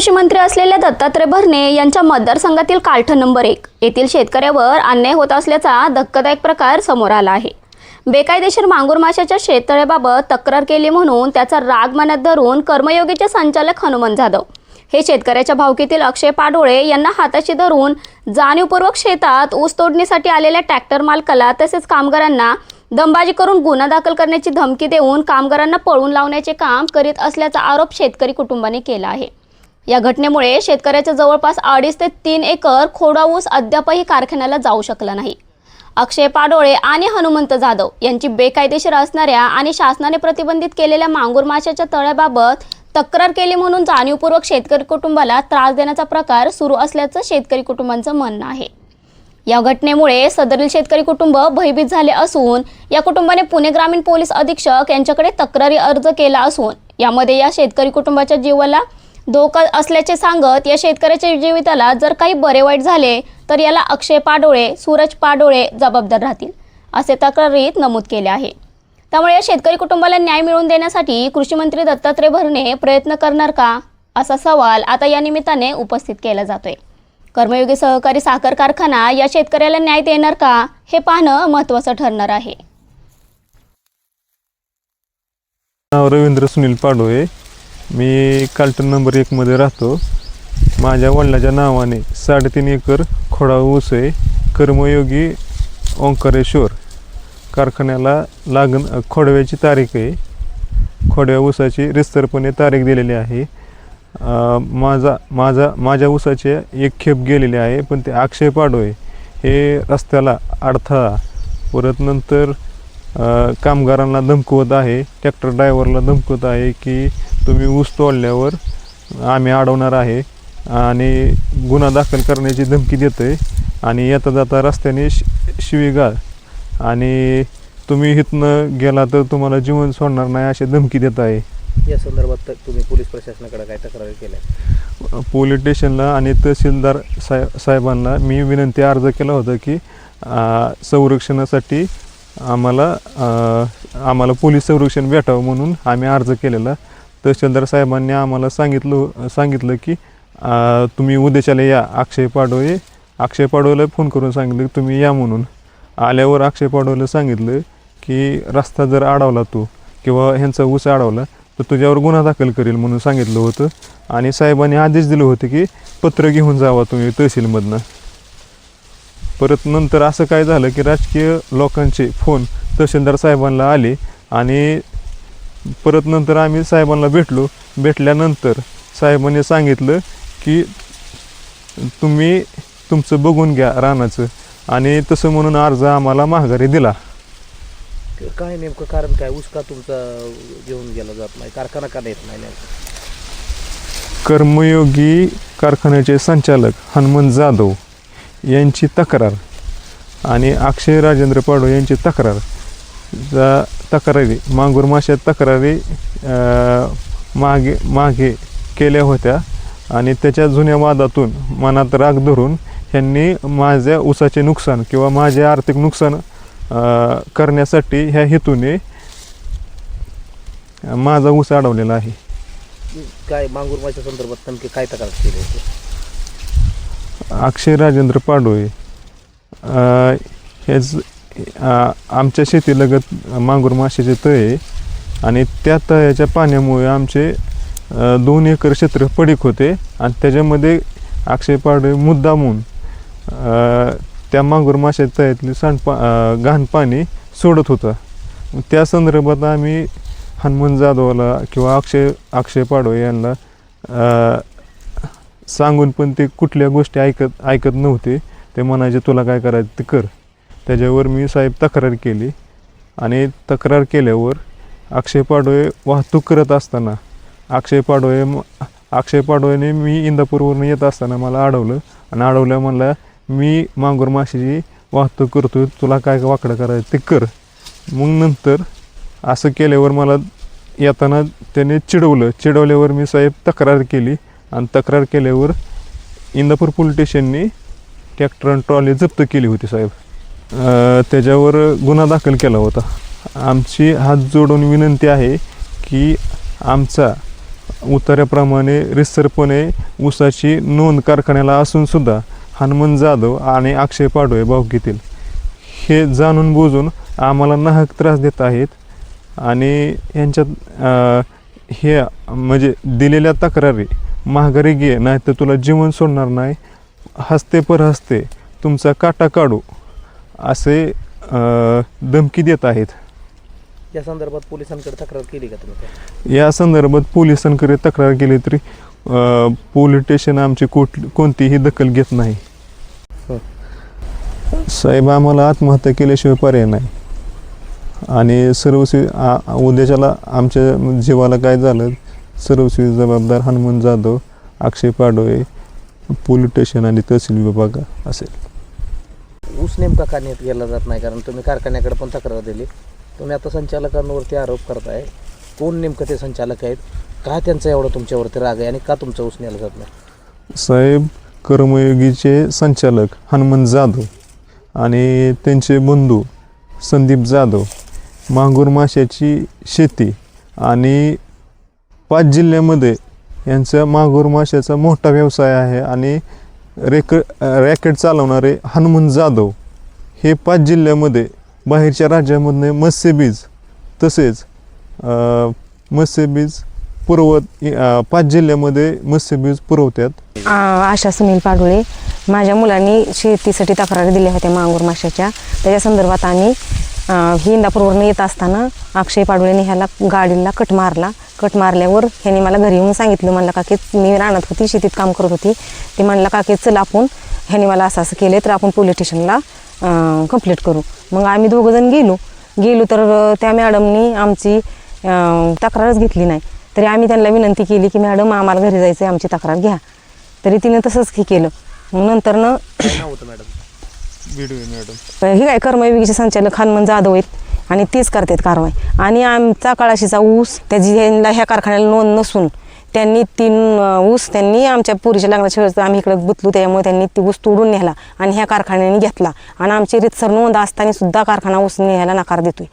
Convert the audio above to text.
कृषी मंत्री असलेल्या दत्तात्रय भरणे यांच्या मतदारसंघातील कालठण नंबर एक. येथील शेतकऱ्यावर अन्याय होत असल्याचा धक्कादायक प्रकार समोर आला आहे. बेकायदेशीर मांगूर माशाच्या शेततळ्याबाबत तक्रार केली म्हणून त्याचा राग मनात धरून कर्मयोगीचे संचालक हनुमान जाधव. हे शेतकऱ्याच्या भावकीतील अक्षय पाडोळे यांना हाताशी धरून जाणीवपूर्वक शेतात ऊस तोडणीसाठी आलेल्या ट्रॅक्टर मालकाला तसेच कामगारांना दमबाजी करून गुन्हा दाखल करण्याची धमकी देऊन कामगारांना पळून लावण्याचे काम करीत असल्याचा आरोप शेतकरी कुटुंबाने केला आहे. या घटनेमुळे शेतकऱ्याच्या जवळपास अडीच ते तीन एकर खोडा ऊस अद्यापही कारखान्याला जाऊ शकला नाही. अक्षय पाडोळे आणि हनुमंत जाधव यांची बेकायदेशीर असणाऱ्या आणि शासनाने प्रतिबंधित केलेल्या मांगूर माशाच्या तळ्याबाबत तक्रार केली म्हणून जाणीवपूर्वक शेतकरी कुटुंबाला त्रास देण्याचा प्रकार सुरू असल्याचं शेतकरी कुटुंबांचं म्हणणं आहे. या घटनेमुळे सदरील शेतकरी कुटुंब भयभीत झाले असून या कुटुंबाने पुणे ग्रामीण पोलीस अधीक्षक यांच्याकडे तक्रारी अर्ज केला असून यामध्ये या शेतकरी कुटुंबाच्या जीवाला धोका असल्याचे सांगत या शेतकऱ्याच्या जीविताला जर काही बरे वाईट झाले तर याला अक्षय पाडोळे सूरज पाडोळे जबाबदार राहतील असे तक्रारीत नमूद केले आहे. त्यामुळे या शेतकरी कुटुंबाला न्याय मिळवून देण्यासाठी कृषी मंत्री दत्तात्रय भरणे प्रयत्न करणार का असा सवाल आता या निमित्ताने उपस्थित केला जातोय. कर्मयोगी सहकारी साखर कारखाना या शेतकऱ्याला न्याय देणार का हे पाहणं महत्वाचं ठरणार आहे. रवींद्र सुनील पाडोळे. मी काल्टन नंबर एकमध्ये राहतो. माझ्या वडिलाच्या नावाने साडेतीन एकर खोडा ऊस आहे. कर्मयोगी ओंकारेश्वर कारखान्याला लागण खोडव्याची तारीख आहे. खोडव्या ऊसाची रिस्तरपणे तारीख दिलेली आहे. माझा माझा माझ्या ऊसाचे एक खेप गेलेले आहे पण ते अक्षय पाडोळे हे रस्त्याला अडथळा. परत नंतर कामगारांना धमकवत आहे ट्रॅक्टर ड्रायव्हरला धमकवत आहे की तुम्ही ऊस तोडल्यावर आम्ही अडवणार आहे आणि गुन्हा दाखल करण्याची धमकी देतो आहे आणि येता जाता रस्त्याने शि शिवीगाळ आणि तुम्ही इथनं गेला तर तुम्हाला जीवन सोडणार नाही अशी धमकी देत आहे. या संदर्भात तुम्ही पोलीस प्रशासनाकडे काय तक्रारी केल्या? पोलीस स्टेशनला आणि तहसीलदार साहेब साहेबांना मी विनंती अर्ज केला होता की संरक्षणासाठी आम्हाला आम्हाला पोलीस संरक्षण भेटावं म्हणून आम्ही अर्ज केलेला. तहसीलदार साहेबांनी आम्हाला सांगितलं सांगितलं की तुम्ही उद्याच्याला या अक्षय पाडोळे. अक्षय पाडोळेला फोन करून सांगितलं की तुम्ही या म्हणून. आल्यावर अक्षय पाडोळेला सांगितलं की रस्ता जर अडवला तू किंवा ह्यांचा ऊस अडवला तर तुझ्यावर गुन्हा दाखल करेल म्हणून सांगितलं होतं. आणि साहेबांनी आदेश दिले होते की पत्र घेऊन जावा तुम्ही तहसीलमधनं. परत नंतर असं काय झालं की राजकीय लोकांचे फोन तहसीलदार साहेबांना आले आणि परत नंतर आम्ही साहेबांना भेटलो. भेटल्यानंतर साहेबांनी सांगितलं की तुम्ही तुमचं बघून घ्या रानाचं. आणि तसं म्हणून अर्ज आम्हाला माघारी दिला. काय नेमकं कारण काय? ऊस का तुमचा घेऊन गेला जात नाही? कारखाना का देत नाही कर्मयोगी कारखान्याचे संचालक हनुमंत जाधव यांची तक्रार आणि अक्षय राजेंद्र पाडो यांची तक्रार. जा तक्रारी मांगूर माश्या तक्रारी मागे मागे केल्या होत्या आणि त्याच्या जुन्या वादातून मनात राग धरून ह्यांनी माझ्या ऊसाचे नुकसान किंवा माझे आर्थिक नुकसान करण्यासाठी ह्या हेतूने माझा ऊस अडवलेला आहे. काय मांगूर माच्या संदर्भात नेमकी काय तक्रार केली होती? अक्षय राजेंद्र पाडोळे हेच आमच्या शेतीलगत मांगूर माशाचे तळ आहे. आणि त्या तळ्याच्या पाण्यामुळे आमचे दोन एकर क्षेत्र पडीक होते. आणि त्याच्यामध्ये अक्षय पाडोळे मुद्दामून त्या मांगूर माशाच्या तळ्यातली सांडपा घाण पाणी सोडत होतं. त्या संदर्भात आम्ही हनुमान जाधवला किंवा अक्षय अक्षय पाडोळे यांना सांगून पण ते कुठल्या गोष्टी ऐकत ऐकत नव्हते. ते म्हणायचे तुला काय करायचं ते कर. त्याच्यावर मी साहेब तक्रार केली आणि तक्रार केल्यावर अक्षय पाडोळे वाहतूक करत असताना अक्षय पाडोळे अक्षय पाडोळेने मी इंदापूरवरून येत असताना मला अडवलं आणि अडवल्या म्हणला मी मांगूर माशीची वाहतूक करतो तुला काय वाकडं करायचं ते कर. मग नंतर असं केल्यावर मला येताना त्याने चिडवलं. चिडवल्यावर मी साहेब तक्रार केली आणि तक्रार केल्यावर इंदापूर पोलीस स्टेशनने ट्रॅक्टर आणि ट्रॉली जप्त केली होती साहेब. त्याच्यावर गुन्हा दाखल केला होता. आमची हात जोडून विनंती आहे की आमचा उतार्याप्रमाणे रिसरपणे ऊसाची नोंद कारखान्याला असूनसुद्धा हनुमान हनुमंत जाधव आणि अक्षय पाडवे भावकीतील हे जाणून बुजून आम्हाला नाहक त्रास देत आहेत आणि यांच्यात हे म्हणजे दिलेल्या तक्रारी माघारी घे नाही तर तुला जीवन सोडणार नाही. हसते पर हसते तुमचा काटा काढू. असे धमकी देत आहेत या संदर्भात पोलिसांकडे तक्रार केली का तुम्ही? या संदर्भात पोलिसांकडे तक्रार केली तरी पोलीस स्टेशन आमची कुठ कोणतीही दखल घेत नाही. साहेब आम्हाला आत्महत्या केल्याशिवाय पर्याय नाही आणि सर्वस्वी उद्याच्याला आमच्या जीवाला काय झालं सर्वस्वी जबाबदार हनुमान जाधव अक्षय पाडवे पोलीस स्टेशन आणि तहसील विभाग असेल ऊस नेमका का नेत गेला जात नाही कारण तुम्ही कारखान्याकडे पण तक्रार दिली. तुम्ही आता संचालकांवरती आरोप करताय. कोण नेमकं ते संचालक आहेत? का त्यांचा एवढा तुमच्यावरती राग आहे आणि का तुमचा ऊस नेला जात नाही? साहेब कर्मयोगीचे संचालक हनुमंत जाधव आणि त्यांचे बंधू संदीप जाधव मांगूर माशाची शेती आणि पाच जिल्ह्यामध्ये यांचा मागूर माशाचा मोठा व्यवसाय आहे आणि रेक रॅकेट चालवणारे हनुमन जाधव हे पाच जिल्ह्यामध्ये बाहेरच्या राज्यामधले मत्स्यबीज तसेच मत्स्यबीज पुरवत पाच जिल्ह्यामध्ये मत्स्यबीज पुरवतात आशा सुनील पाडुळे माझ्या मुलांनी शेतीसाठी तक्रारी दिल्या होत्या मांगूर माशाच्या. त्याच्या संदर्भात आम्ही ही इंदापूरवरून येत असताना अक्षय पाडुळेने ह्याला गाडीला कट मारला. कट मारल्यावर ह्याने मला घरी येऊन सांगितलं म्हणलं काकी मी राहणार होती शेतीत काम करत होती. ते म्हणलं काकी चल आपण. ह्याने मला असं असं केलं तर आपण पोलीस स्टेशनला कंप्लीट करू. मग आम्ही दोघंजण गेलो. गेलो तर त्या मॅडमनी आमची तक्रारच घेतली नाही. तरी आम्ही त्यांना विनंती केली की मॅडम आम्हाला घरी जायचं आहे आमची तक्रार घ्या. तरी तिने तसंच हे केलं. मग नंतरनं मॅडम व्हिडिओ मॅडम हे काय कर्मयोगीचे संचालक हनुमान जाधव आहेत आणि तेच करतात कारवाई. आणि आमचा काळाशीचा ऊस त्याची ह्यांना ह्या कारखान्याला नोंद नसून त्यांनी तीन ऊस त्यांनी आमच्या पुरीच्या लग्नाच्या वेळेस आम्ही इकडे गुतलो त्यामुळे त्यांनी ती ऊस तोडून नेला आणि ह्या कारखान्याने घेतला. आणि आमची रितसर नोंद असताना सुद्धा कारखाना ऊस न्यायला नकार देतोय.